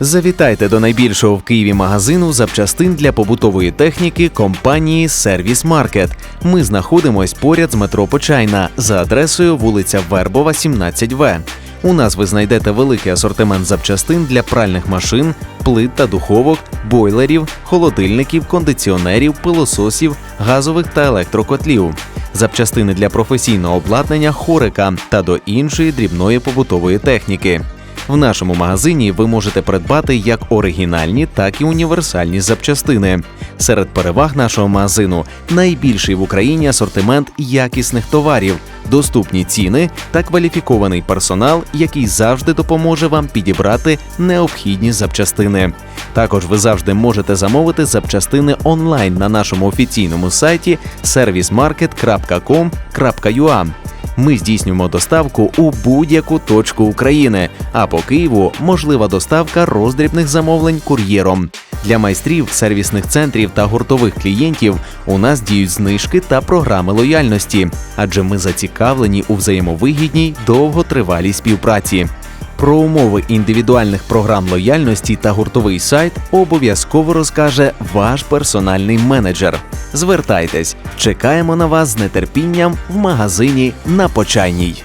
Завітайте до найбільшого в Києві магазину запчастин для побутової техніки компанії Сервіс Маркет. Ми знаходимось поряд з метро Почайна за адресою вулиця Вербова, 17В. У нас ви знайдете великий асортимент запчастин для пральних машин, плит та духовок, бойлерів, холодильників, кондиціонерів, пилососів, газових та електрокотлів, запчастини для професійного обладнання хорика та до іншої дрібної побутової техніки. В нашому магазині ви можете придбати як оригінальні, так і універсальні запчастини. Серед переваг нашого магазину найбільший в Україні асортимент якісних товарів, доступні ціни та кваліфікований персонал, який завжди допоможе вам підібрати необхідні запчастини. Також ви завжди можете замовити запчастини онлайн на нашому офіційному сайті servicemarket.com.ua. Ми здійснюємо доставку у будь-яку точку України, а по Києву можлива доставка роздрібних замовлень кур'єром. Для майстрів, сервісних центрів та гуртових клієнтів у нас діють знижки та програми лояльності, адже ми зацікавлені у взаємовигідній довготривалій співпраці. Про умови індивідуальних програм лояльності та гуртовий сайт обов'язково розкаже ваш персональний менеджер. Звертайтесь, чекаємо на вас з нетерпінням в магазині на Почайній.